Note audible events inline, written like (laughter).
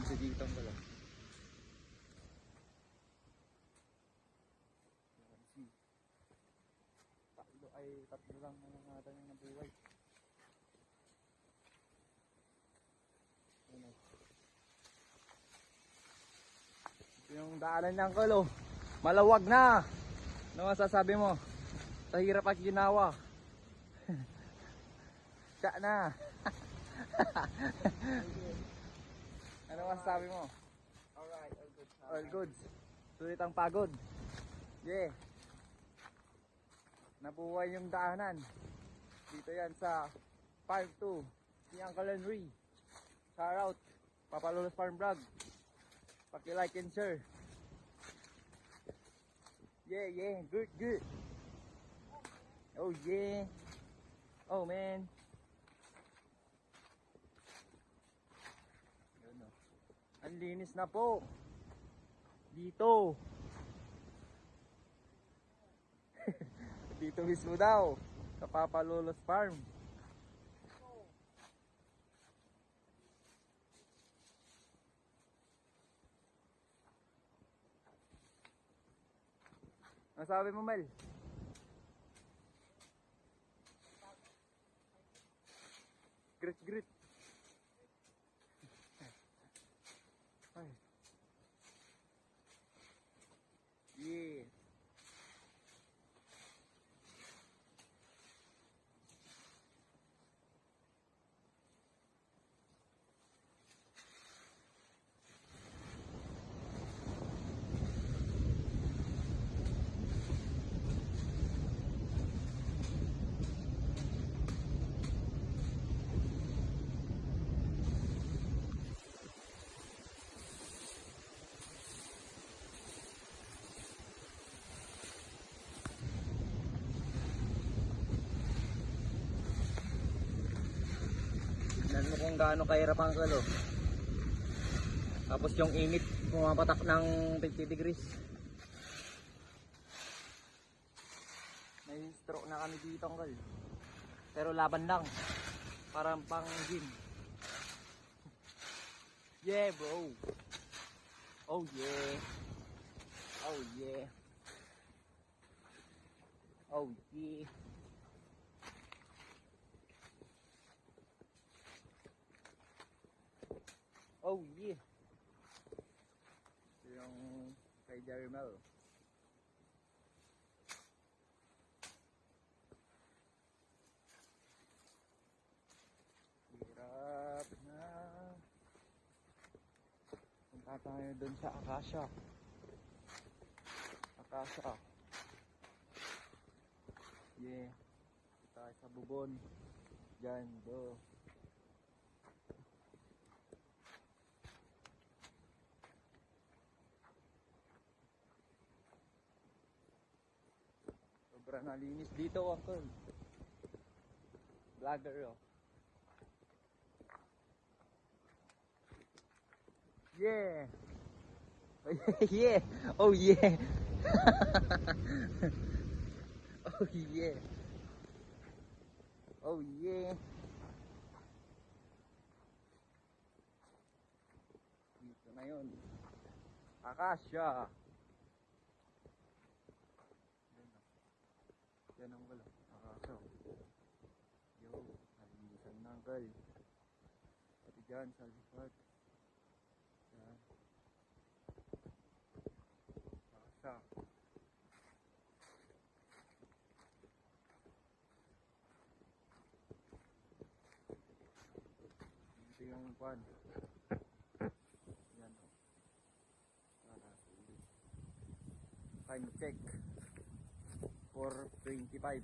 si Ditong pala. Tatlo ay tatlo lang na nangatan yung nabuhay. Ito yung daanan ng kulo. Malawag na! Ano masasabi mo? Sa hirap at ginawa. (laughs) Siya na. (laughs) ano masasabi mo? Alright, all good. All goods. Sulit ang pagod. Yeah. Nabuhay yung daanan. Dito yan sa Farm 2. Si Uncle Henry. Shout out. Papalulos Farm Vlog. Paki-like and share. Yeah, yeah. Good, good. Oh, yeah. Oh, man. Yun, oh. Ang linis na po. Dito. (laughs) Dito mismo daw. Sa Papalolos Farm. Ano sabi mo, Mel? Grit, grit. Ay. Yeah. Tignan mo kung gaano kahirap ang kalo. Tapos yung init pumapatak ng 50 degrees. May stroke na kami dito ang Pero laban lang. Parang pang gym. (laughs) Yeah bro. Oh yeah. Oh yeah. Oh yeah. Oh yeah. Yung kay Jerry Mel. Hirap na. Punta tayo dun sa Akasha. Akasha. Yeah. Punta sa Bubon. Diyan, do. Sobrang nalinis dito, uncle. Vlogger, oh. Yeah! (laughs) yeah! Oh, yeah! (laughs) oh, yeah! Oh, yeah! Dito na yun. Akasha! Yan na. Yan ang wala. Akasha. Yo, nalinisan na uncle. Pati dyan sa likod. Yan. Akasha. Ito yung pan. Yan o. Para ulit. Time check. for 25